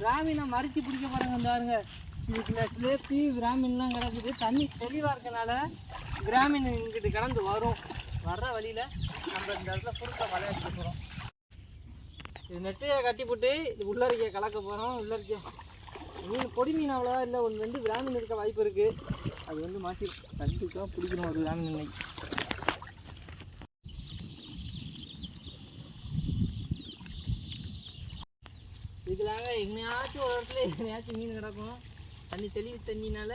பிராமினை மறைச்சி பிடிக்க போகிறாங்க பாருங்க. இதுக்குள்ள ஸ்லேப்பி பிராமின்லாம் கிடக்குது. தண்ணி தெளிவாக இருக்கனால பிராமின் இங்கிட்டு கிடந்து வரும். வர்ற வழியில் நம்ம இந்த இடத்துல குறுக்க விளையாட்டு போகிறோம் இது நெட்டையை கட்டி போட்டு இது உள்ளரிக்க கலக்க போகிறோம் உள்ளரிக்க மீன் பொடி மீன் அவ்வளோ இல்லை. ஒன்று வந்து பிராமின் இருக்க வாய்ப்பு இருக்குது அது வந்து மாற்றி கண்டிப்பாக பிடிக்கணும் ஒரு பிராமின் இன்னைக்கு. இதுக்காக எங்கேயாச்சும் ஒரு இடத்துல எங்கேயாச்சும் மீன் கிடக்கும். தண்ணி தெளிவு தண்ணினால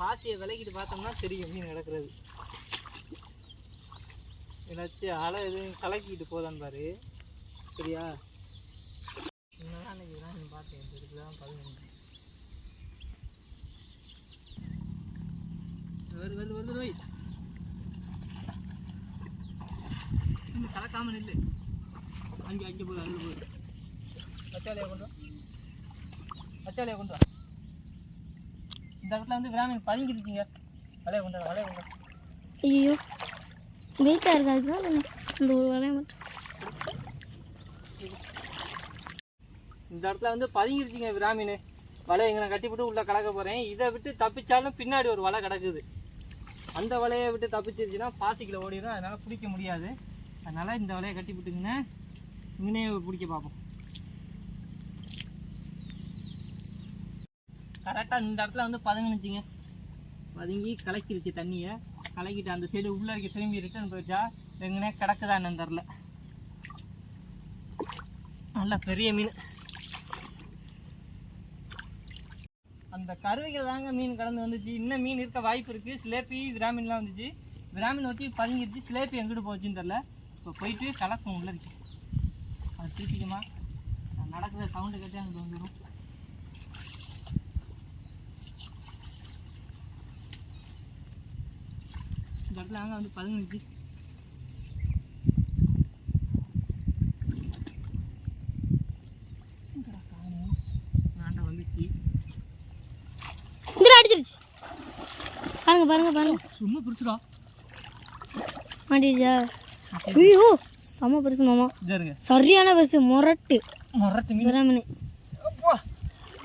பாசியை விலக்கிட்டு பார்த்தோம்னா தெரியும் மீன் கிடக்கிறது. ஏதாச்சும் அலை எதுவும் கலக்கிட்டு போதான்னு பாரு. சரியா? என்னதான் அன்னைக்கு நான் பார்த்தேன். இதுக்கு தான் பதினொன்று. வருது வருது வருது ரோய். இன்னும் கலக்காம நில்லு. அங்கே அங்கே போய் அதில் போய் பச்சாலையை கொண்டு வா. பச்சாலையை கொண்டு வா. இந்த இடத்துல வந்து பிராமின் பதுங்கிருச்சிங்க. வலையை கொண்டு வா வலையை கொண்டு வா. ஐயோ வெயிட்டாக இருக்காதுன்னா இந்த ஒரு வேலையை மட்டும். இந்த இடத்துல வந்து பதுங்கிருச்சிங்க இங்கே நான் கட்டி போட்டு உள்ளே கலக்க போகிறேன் இதை விட்டு தப்பிச்சாலும் பின்னாடி ஒரு வலை கிடக்குது. அந்த வலையை விட்டு தப்பிச்சிருச்சுன்னா பாசிக்கில் ஓடிடும் அதனால் பிடிக்க முடியாது. அதனால் இந்த வலையை கட்டி போட்டுங்கன்னா இங்கனே பிடிக்க பார்ப்போம். கரெக்டாக இந்த இடத்துல வந்து பதுங்குனுச்சுங்க. பதுங்கி கலக்கிருச்சு தண்ணியை. கலக்கிட்டு அந்த சைடு உள்ளே இருக்க திரும்பி ரிட்டர்ன் போயிடுச்சா? எங்கனே கிடக்குதா என்னன்னு தெரில நல்ல பெரிய மீன். அந்த கருவைகள் தாங்க மீன் கடந்து வந்துச்சு. இன்னும் மீன் இருக்க வாய்ப்பு இருக்குது சிலேப்பி விராமின்லாம் வந்துச்சு. விராமின் ஊற்றி பதுங்கிருச்சு. சிலேப்பி எங்கிட்டு போச்சுன்னு தெரில இப்போ போயிட்டு கலக்கும் உள்ள இருக்கு அது திருப்பிக்குமா? நடக்கிற சவுண்டு கேட்டு அங்கே வந்துடும் இந்த இடத்துல அங்கே வந்து இதில் அடிச்சிருச்சு. பாருங்க பாருங்க பாருங்க. சும்மா பிடிச்சிடா மாட்டிடுச்சா ஐயோ செம பெருசு மாமா. சரியான பெருசு முரட்டு. மொரட்டு மீன்.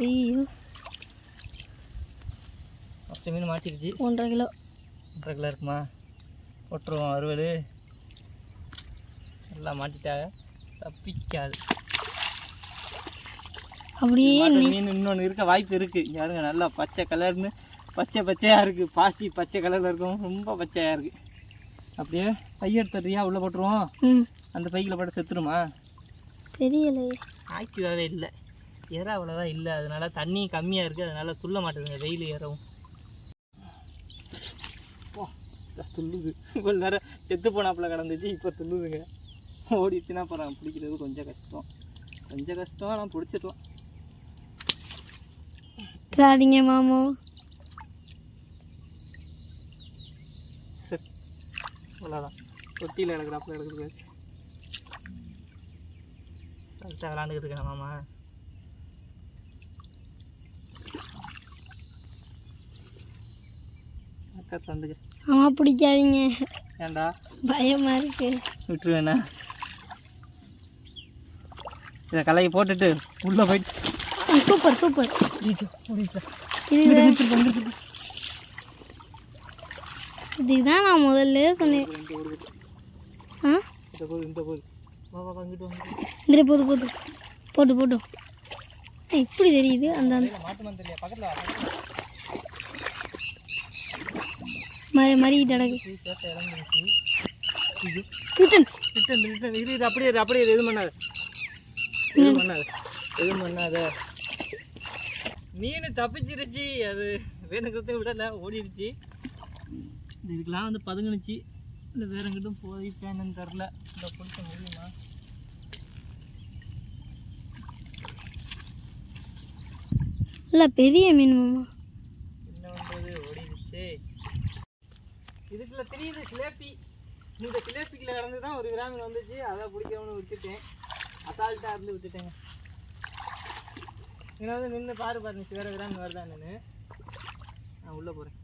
ஐயோ. மீன் மாட்டிருச்சு. ஒன்றரை கிலோ. ஒன்றரை கிலோ இருக்குமா? போட்டுருவோம் அறுவல். எல்லாம் மாட்டிட்டாங்க. தப்பிக்காது. அப்படியே மீன் இன்னொன்று இருக்க வாய்ப்பு இருக்குது பாருங்க நல்லா பச்சை கலர்னு பச்சை பச்சையாக இருக்குது பாசி பச்சை கலரில் இருக்கும் ரொம்ப பச்சையாக இருக்குது அப்படியே பையெடுத்துறியா உள்ளே போட்டுருவோம். அந்த பைக்கில் போட்டு செத்துருமா? தெரியலையே. ஆக்டிவாகவே இல்லை. ஏற அவ்வளோதான் இல்லை. அதனால தண்ணி கம்மியாக இருக்குது அதனால துள்ள மாட்டேதுங்க. வெயில் ஏறவும் போ, இதா துள்ளுது. இவ்வளோ நேரம் செத்து போனாப்புல கிடந்துச்சு இப்போ துள்ளுதுங்க. ஓடிச்சுன்னா அப்புறம் பிடிக்கிறது கொஞ்சம் கஷ்டம். கொஞ்சம் கஷ்டம் ஆனால் பிடிச்சிடலாம். சாதிங்க மாமா. சரி. அவ்வளோதான் தொட்டியில் கிடக்குறாப்புல கிடக்குறது சரிச்சா விளாண்டுக்கிட்டு இருக்கேன் மாமா. அக்கா தந்துக்க ஆமா பிடிக்காதீங்க. ஏன்டா? பயமா இருக்கு. விட்டுருவேண்ணா இதை கலையை போட்டுட்டு உள்ளே போயிட்டு. Super super. இதுதான் நான் முதல்ல சொன்னேன். ஆ? இந்த போது போது போட்டு போட்டு இப்படி தெரியுது அந்த அந்த மாட்டு மந்திரியா பக்கத்தில் வா பக்கத்துல வா. ம- மறிக்கிட்டு கிடக்கு. ரிட்டன் ரிட்டன் இரு அப்படியே அப்படியே எதுவும் பண்ணாத. எதுவும் பண்ணாத. எதுவும் பண்ணாத. மீன் தப்பிச்சிருச்சு. அது வேணுங்கிறத விடலை ஓடிடுச்சு இதுக்கெல்லாம் வந்து பதுங்குனுச்சு. இல்லை வேற எங்கிட்டும் போயிட்டேன்னு தெரில. இந்த பிடிச்ச முடியுமா இல்லை பெரிய மீன் மாமா என்ன பண்ணுறது ஓடிடுச்சு இதுக்குள்ள தெரியுது சிலேப்பி இந்த சிலேப்பிக்குள்ள கடந்து தான் ஒரு கிராமில் வந்துச்சு. அதை பிடிக்கணும்னு விட்டுட்டேன். அசால்ட்டாக இருந்து விட்டுட்டேங்க. இங்கே வந்து நின்று பாரு பாரு வேறு கிராமி வருதா என்னன்னு. நான் உள்ளே போகிறேன்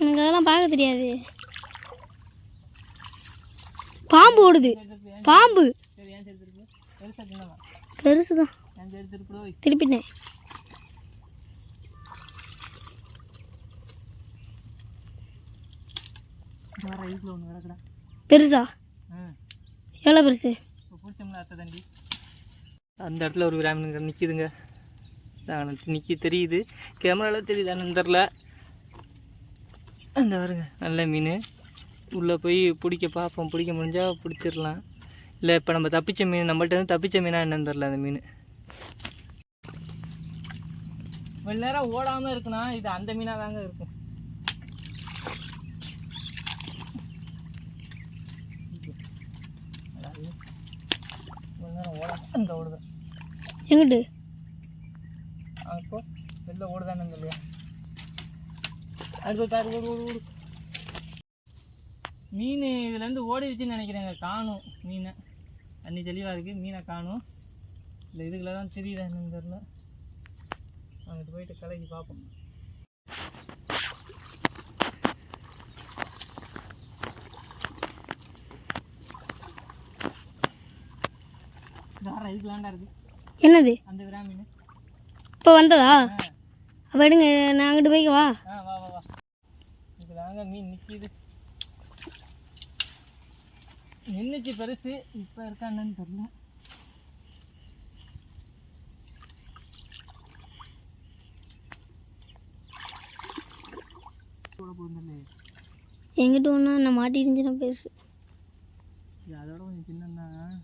எனக்கு அதெல்லாம் பார்க்க தெரியாது. பாம்பு ஓடுது. பாம்பு. பெருசா தான் திருப்பிட்டேன். பெருசா? ஆ. எவ்வளோ பெருசு? அந்த இடத்துல ஒரு கிராமீண நிற்கிதுங்க நிற்கி தெரியுது. கேமராவில் தெரியுதான்னு தெரில அந்த பாருங்க நல்ல மீன். உள்ளே போய் பிடிக்க பார்ப்போம். பிடிக்க முடிஞ்சால் பிடிச்சிடலாம். இல்லை இப்போ நம்ம தப்பிச்ச மீன் நம்மள்ட்ட இருந்து தப்பிச்ச மீனா என்னன்னு தெரில அந்த மீன். கொஞ்ச நேரம் ஓடாமல் இருக்குன்னா இது அந்த மீனாக தாங்க இருக்கும் அதாவது கொஞ்ச நேரம் ஓடாம அந்த ஓடுது. எங்கிட்டு? அப்போ வெளில ஓடுதானே இல்லையா அடுத்து தாரு ஓடு ஓடு ஓடு. மீன் இதுலேருந்து ஓடிடுச்சுன்னு நினைக்கிறேங்க காணும் மீனை. தண்ணி தெளிவாக இருக்குது மீனை காணும். இல்லை இதுக்குள்ள தான் தெரியுதா என்னன்னு தெரில அங்கிட்டு போயிட்டு கலக்கி பார்ப்போம் தாரா இதுக்கு வேண்டாம் இருக்கு என்னது? இப்போ வந்ததா? அப்போ எடுங்க நான் அங்கிட்டு போய்க்கவா ஆ வா வா வா. இது தாங்க மீன் நிற்கிது நின்றுச்சு பெருசு? இப்போ இருக்கான்னு தெரியல. எங்கிட்ட ஒன்றா நான் மாட்டிருந்துச்சுன்னா இது அதோட கொஞ்சம் சின்னதான்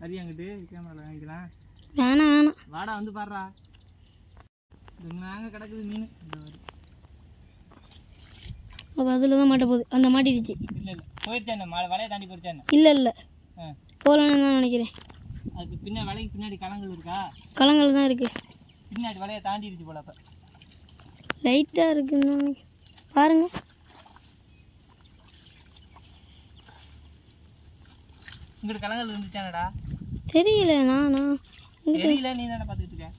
சரி அங்கிட்டு கேமராவில் வாங்கிக்கலாம். வேணாம் வேணாம். வாடா வந்து பாடுறா. நாங்கள் கிடக்குது மீன். அப்போ அதில் தான் மாட்ட போகுது. அந்த மாட்டிடுச்சு. இல்லை இல்லை. போயிருச்சானே மலை வலையை தாண்டி போயிருச்சானே இல்லை இல்லை. ஆ. போகலன்னு தான் நினைக்கிறேன். அதுக்கு பின்ன வலைக்கு பின்னாடி கலங்கள் இருக்கா? கலங்கள் தான் இருக்குது பின்னாடி வலையை தாண்டிடுச்சு போல அப்போ. லைட்டாக இருக்குன்னு தான் நினைக்கிறேன் பாருங்க இங்கிட்டு கலங்கள் இருந்துச்சானடா? தெரியல நானா? தெரியல நீ தானே பார்த்துக்கிட்டு இருக்க.